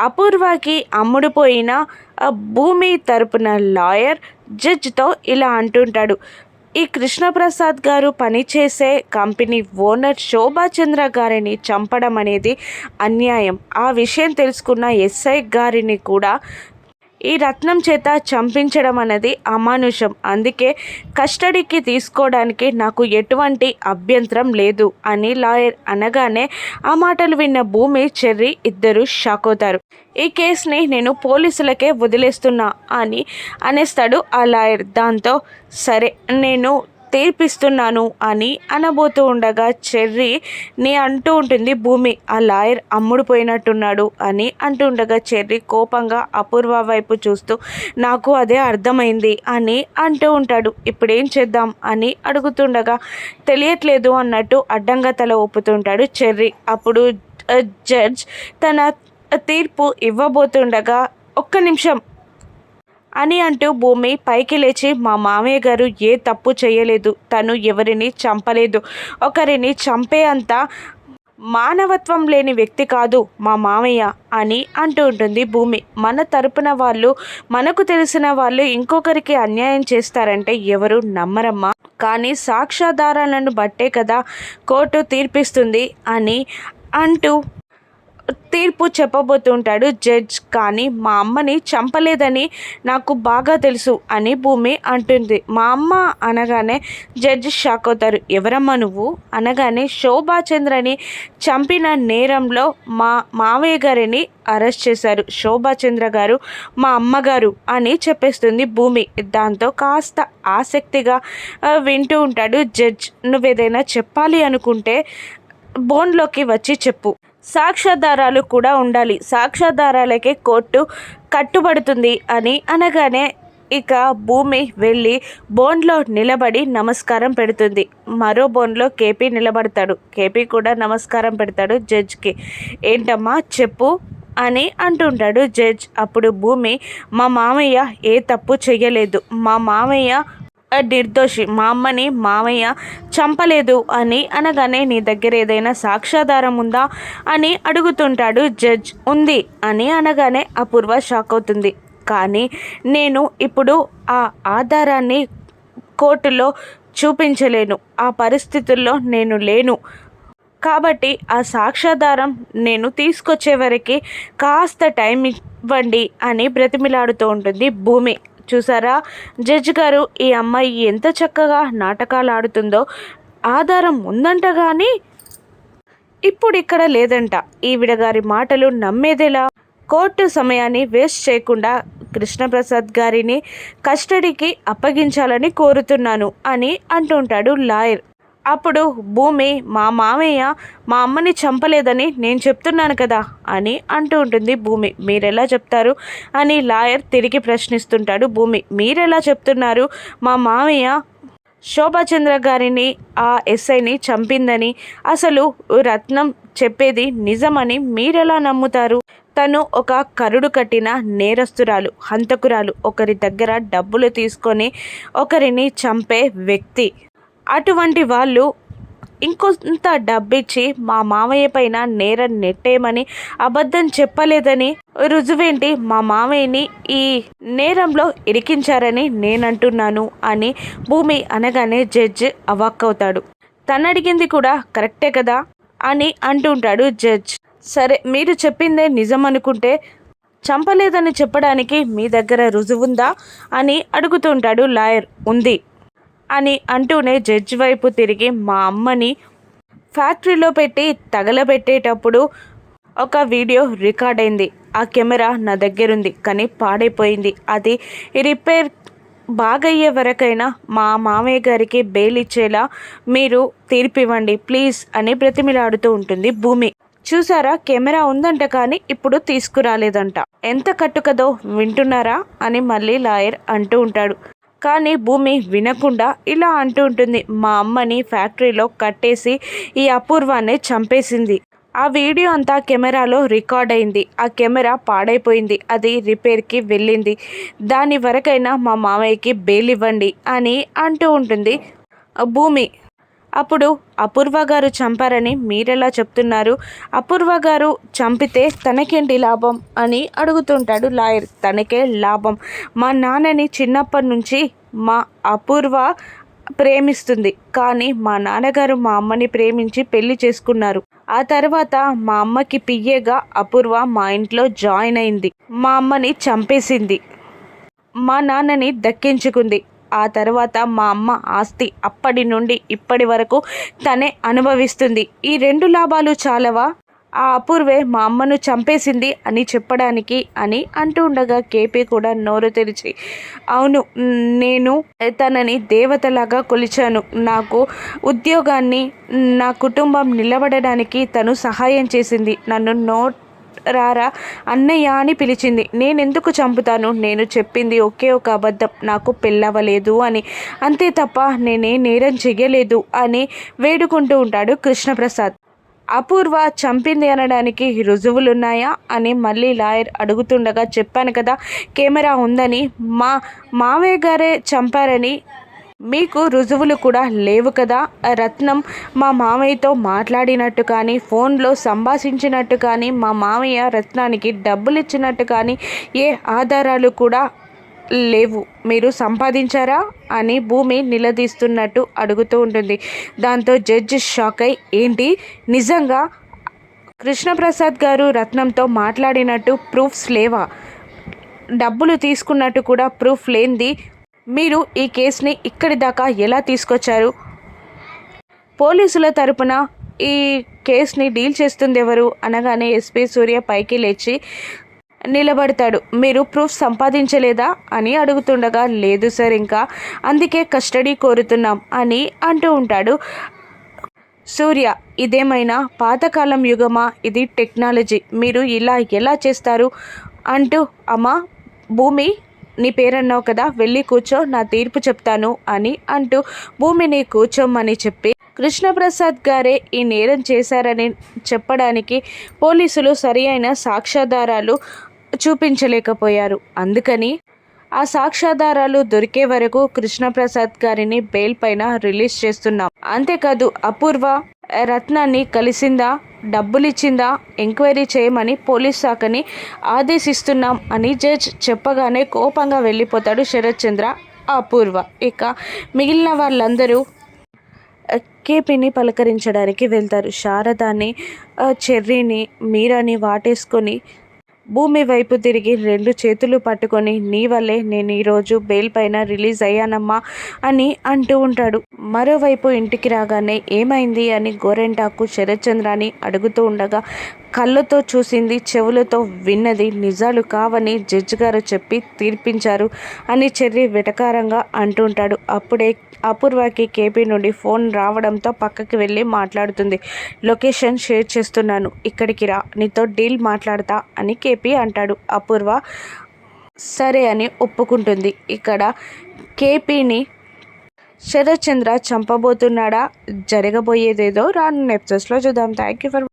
అపూర్వకి అమ్ముడుపోయిన భూమి తరపున లాయర్ జడ్జ్తో ఇలా అంటుంటాడు. ఈ కృష్ణప్రసాద్ గారు పనిచేసే కంపెనీ ఓనర్ శోభాచంద్ర గారిని చంపడం అనేది అన్యాయం. ఆ విషయం తెలుసుకున్న ఎస్ఐ గారిని కూడా ఈ రత్నం చేత చంపించడం అనేది అమానుషం. అందుకే కస్టడీకి తీసుకోవడానికి నాకు ఎటువంటి అభ్యంతరం లేదు అని లాయర్ అనగానే ఆ మాటలు విన్న భూమి చెర్రి ఇద్దరు షాక్ అవుతారు ఈ కేసుని నేను పోలీసులకే వదిలేస్తున్నా అని అనేస్తాడు ఆ లాయర్. దాంతో సరే నేను తీర్పిస్తున్నాను అని అనబోతూ ఉండగా చెర్రి నీ అంటూ ఉంటుంది భూమి ఆ లాయర్ అమ్ముడుపోయినట్టున్నాడు అని అంటూ ఉండగా చెర్రి కోపంగా అపూర్వ వైపు చూస్తూ నాకు అదే అర్థమైంది అని అంటూ ఉంటాడు. ఇప్పుడేం చేద్దాం అని అడుగుతుండగా తెలియట్లేదు అన్నట్టు అడ్డంగా తల ఒప్పుతుంటాడు చెర్రి. అప్పుడు జడ్జ్ తన తీర్పు ఇవ్వబోతుండగా ఒక్క నిమిషం అని అంటూ భూమి పైకి లేచి మా మామయ్య గారు ఏ తప్పు చేయలేదు. తను ఎవరిని చంపలేదు. ఒకరిని చంపే అంత మానవత్వం లేని వ్యక్తి కాదు మా మామయ్య అని అంటూ ఉంటుంది భూమి. మన తరపున వాళ్ళు మనకు తెలిసిన వాళ్ళు ఇంకొకరికి అన్యాయం చేస్తారంటే ఎవరు నమ్మరమ్మా? కానీ సాక్ష్యాధారాలను బట్టే కదా కోర్టు తీర్పిస్తుంది అని అంటూ తీర్పు చెప్పబోతుంటాడు జడ్జ్. కానీ మా అమ్మని చంపలేదని నాకు బాగా తెలుసు అని భూమి అంటుంది. మా అమ్మ అనగానే జడ్జ్ షాక్ అవుతారు. ఎవరమ్మా నువ్వు? అనగానే శోభాచంద్రని చంపిన నేరంలో మా మావయ్య గారిని అరెస్ట్ చేశారు. శోభాచంద్ర గారు మా అమ్మగారు అని చెప్పేస్తుంది భూమి. దాంతో కాస్త ఆసక్తిగా వింటూ ఉంటాడు జడ్జ్. నువ్వేదైనా చెప్పాలి అనుకుంటే బోన్లోకి వచ్చి చెప్పు. సాక్ష్యాధారాలు కూడా ఉండాలి. సాక్ష్యాధారాలకే కోర్టు కట్టుబడుతుంది అని అనగానే ఇక భూమి వెళ్ళి బోన్లో నిలబడి నమస్కారం పెడుతుంది. మరో బోన్లో కేపీ నిలబడతాడు. కేపీ కూడా నమస్కారం పెడతాడు జడ్జ్కి. ఏంటమ్మా చెప్పు అని అంటుంటాడు జడ్జ్. అప్పుడు భూమి మా మామయ్య ఏ తప్పు చెయ్యలేదు. మా మామయ్య నిర్దోషి. మా అమ్మని మామయ్య చంపలేదు అని అనగానే నీ దగ్గర ఏదైనా సాక్ష్యాధారం ఉందా అని అడుగుతుంటాడు జడ్జ్. ఉంది అని అనగానే అపూర్వ షాక్ అవుతుంది. కానీ నేను ఇప్పుడు ఆ ఆధారాన్ని కోర్టులో చూపించలేను. ఆ పరిస్థితుల్లో నేను లేను. కాబట్టి ఆ సాక్ష్యాధారం నేను తీసుకొచ్చే వరకు కాస్త టైం ఇవ్వండి అని బ్రతిమిలాడుతూ ఉంటుంది భూమి. చూసారా? జడ్జి గారు ఈ అమ్మాయి ఎంత చక్కగా నాటకాలు ఆడుతుందో ఆధారం ఉందంట కానీ ఇప్పుడు ఇక్కడ లేదంట. ఈవిడ గారి మాటలు నమ్మేదేలా? కోర్టు సమయాన్ని వేస్ట్ చేయకుండా కృష్ణప్రసాద్ గారిని కస్టడీకి అప్పగించాలని కోరుతున్నాను అని అంటుంటాడు లాయర్. అప్పుడు భూమి మా మామయ్య మా అమ్మని చంపలేదని నేను చెప్తున్నాను కదా అని అంటూ ఉంటుంది భూమి. మీరెలా చెప్తారు? అని లాయర్ తిరిగి ప్రశ్నిస్తుంటాడు భూమి. మీరెలా చెప్తున్నారు? మా మామయ్య శోభాచంద్ర గారిని ఆ ఎస్ఐని చంపిందని అసలు రత్నం చెప్పేది నిజమని మీరెలా నమ్ముతారు? తను ఒక కరుడు కట్టిన నేరస్తురాలు హంతకురాలు. ఒకరి దగ్గర డబ్బులు తీసుకొని ఒకరిని చంపే వ్యక్తి. అటువంటి వాళ్ళు ఇంకొంత డబ్బిచ్చి మా మామయ్య పైన నేరం నెట్టేయమని అబద్ధం చెప్పలేదని రుజువేంటి? మా మామయ్యని ఈ నేరంలో ఇరికించారని నేనంటున్నాను అని భూమి అనగానే జడ్జ్ అవాక్కవుతాడు. తను అడిగింది కూడా కరెక్టే కదా? అని అంటుంటాడు జడ్జ్. సరే మీరు చెప్పిందే నిజం అనుకుంటే చంపలేదని చెప్పడానికి మీ దగ్గర రుజువుందా? అని అడుగుతుంటాడు లాయర్. ఉంది. అని అంటూనే జడ్జి వైపు తిరిగి మా అమ్మని ఫ్యాక్టరీలో పెట్టి తగలబెట్టేటప్పుడు ఒక వీడియో రికార్డ్ అయింది. ఆ కెమెరా నా దగ్గరుంది కానీ పాడైపోయింది. అది రిపేర్ బాగయ్యే వరకైనా మా మామయ్య గారికి బెయిల్ ఇచ్చేలా మీరు తీర్పివ్వండి ప్లీజ్ అని బ్రతిమిలాడుతూ ఉంటుంది భూమి. చూసారా కెమెరా ఉందంట కానీ ఇప్పుడు తీసుకురాలేదంట. ఎంత కట్టుకదో వింటున్నారా అని మళ్ళీ లాయర్ అంటూ ఉంటాడు. కానీ భూమి వినకుండా ఇలా అంటూ ఉంటుంది. మా అమ్మని ఫ్యాక్టరీలో కట్టేసి ఈ అపూర్వాన్ని చంపేసింది. ఆ వీడియో అంతా కెమెరాలో రికార్డ్ అయింది. ఆ కెమెరా పాడైపోయింది. అది రిపేర్కి వెళ్ళింది. దాని వరకైనా మా మామయ్యకి బెయిల్ ఇవ్వండి అని అంటూ ఉంటుంది. భూమి అప్పుడు అపూర్వ గారు చంపారని మీరెలా చెప్తున్నారు? అపూర్వ గారు చంపితే తనకేంటి లాభం అని అడుగుతుంటాడు లాయర్. తనకే లాభం. మా నాన్నని చిన్నప్పటి నుంచి మా అపూర్వ ప్రేమిస్తుంది. కానీ మా నాన్నగారు మా అమ్మని ప్రేమించి పెళ్ళి చేసుకున్నారు. ఆ తర్వాత మా అమ్మకి పియ్యేగా అపూర్వ మా ఇంట్లో జాయిన్ అయింది. మా అమ్మని చంపేసింది. మా నాన్నని దక్కించుకుంది. ఆ తర్వాత మా అమ్మ ఆస్తి అప్పటి నుండి ఇప్పటి వరకు తనే అనుభవిస్తుంది. ఈ రెండు లాభాలు చాలవా? ఆ అపూర్వే మా అమ్మను చంపేసింది అని చెప్పడానికి అని అంటూ ఉండగా కేపీ కూడా నోరు తెరిచి అవును నేను తనని దేవతలాగా కొలిచాను. నాకు ఉద్యోగాన్ని నా కుటుంబం నిలబడడానికి తను సహాయం చేసింది. నన్ను నో రారా? అన్నయ్య అని పిలిచింది. నేనెందుకు చంపుతాను? నేను చెప్పింది ఒకే ఒక అబద్ధం. నాకు పెళ్ళవలేదు అని. అంతే తప్ప నేనే నేరం చెయ్యలేదు అని వేడుకుంటూ ఉంటాడు కృష్ణప్రసాద్. అపూర్వ చంపింది అనడానికి రుజువులున్నాయా అని మళ్ళీ లాయర్ అడుగుతుండగా చెప్పాను కదా కెమెరా ఉందని. మా మావయ్య గారే చంపారని మీకు రుజువులు కూడా లేవు కదా? రత్నం మా మామయ్యతో మాట్లాడినట్టు కానీ ఫోన్లో సంభాషించినట్టు కానీ మా మామయ్య రత్నానికి డబ్బులు ఇచ్చినట్టు కానీ ఏ ఆధారాలు కూడా లేవు. మీరు సంపాదించారా? అని భూమి నిలదీస్తున్నట్టు అడుగుతూ ఉంటుంది. దాంతో జడ్జి షాక్ అయి ఏంటి? నిజంగా కృష్ణప్రసాద్ గారు రత్నంతో మాట్లాడినట్టు ప్రూఫ్స్ లేవా? డబ్బులు తీసుకున్నట్టు కూడా ప్రూఫ్ లేనిది మీరు ఈ కేసుని ఇక్కడి దాకా ఎలా తీసుకొచ్చారు? పోలీసుల తరపున ఈ కేసుని డీల్ చేస్తుంది ఎవరు అనగానే ఎస్పీ సూర్య పైకి లేచి నిలబడతాడు. మీరు ప్రూఫ్ సంపాదించలేదా? అని అడుగుతుండగా లేదు సార్ ఇంకా. అందుకే కస్టడీ కోరుతున్నాం అని అంటూ ఉంటాడు సూర్య. ఇదేమైనా పాతకాలం యుగమా? ఇది టెక్నాలజీ. మీరు ఇలా ఎలా చేస్తారు? అంటూ అమ్మ భూమి నీ పేరన్నావు కదా వెళ్ళి కూర్చో నా తీర్పు చెప్తాను అని అంటూ భూమిని కూర్చోమని చెప్పి కృష్ణప్రసాద్ గారే ఈ నేరం చేశారని చెప్పడానికి పోలీసులు సరి అయిన సాక్ష్యాధారాలు చూపించలేకపోయారు. అందుకని ఆ సాక్ష్యాధారాలు దొరికే వరకు కృష్ణప్రసాద్ గారిని బెయిల్ పైన రిలీజ్ చేస్తున్నాం. అంతేకాదు అపూర్వ రత్నాన్ని కలిసిందా? డబ్బులిచ్చిందా? ఎంక్వైరీ చేయమని పోలీస్ శాఖని ఆదేశిస్తున్నాం అని జడ్జ్ చెప్పగానే కోపంగా వెళ్ళిపోతాడు శరత్ చంద్ర అపూర్వ. ఇక మిగిలిన వాళ్ళందరూ కేపీని పలకరించడానికి వెళ్తారు. శారదాని చెర్రీని మీరాని వాటేసుకొని భూమి వైపు తిరిగి రెండు చేతులు పట్టుకొని నీ వల్లే నేను ఈరోజు బెయిల్ పైన రిలీజ్ అయ్యానమ్మా అని అంటూ ఉంటాడు. మరోవైపు ఇంటికి రాగానే ఏమైంది? అని గోరెంటాకు శరత్చంద్రాని అడుగుతూ ఉండగా కళ్ళతో చూసింది చెవులతో విన్నది నిజాలు కావని జడ్జి గారు చెప్పి తీర్పించారు అని చెర్రి వెటకారంగా అంటుంటాడు. అప్పుడే అపూర్వకి కేపీ నుండి ఫోన్ రావడంతో పక్కకి వెళ్ళి మాట్లాడుతుంది. లొకేషన్ షేర్ చేస్తున్నాను ఇక్కడికి రా నీతో డీల్ మాట్లాడతా అని కేపీ అంటాడు. అపూర్వ సరే అని ఒప్పుకుంటుంది. ఇక్కడ కేపీని శరత్చంద్ర చంపబోతున్నాడా జరగబోయేదేదో రాను ఎపిసోడ్స్లో చూద్దాం. Thank you for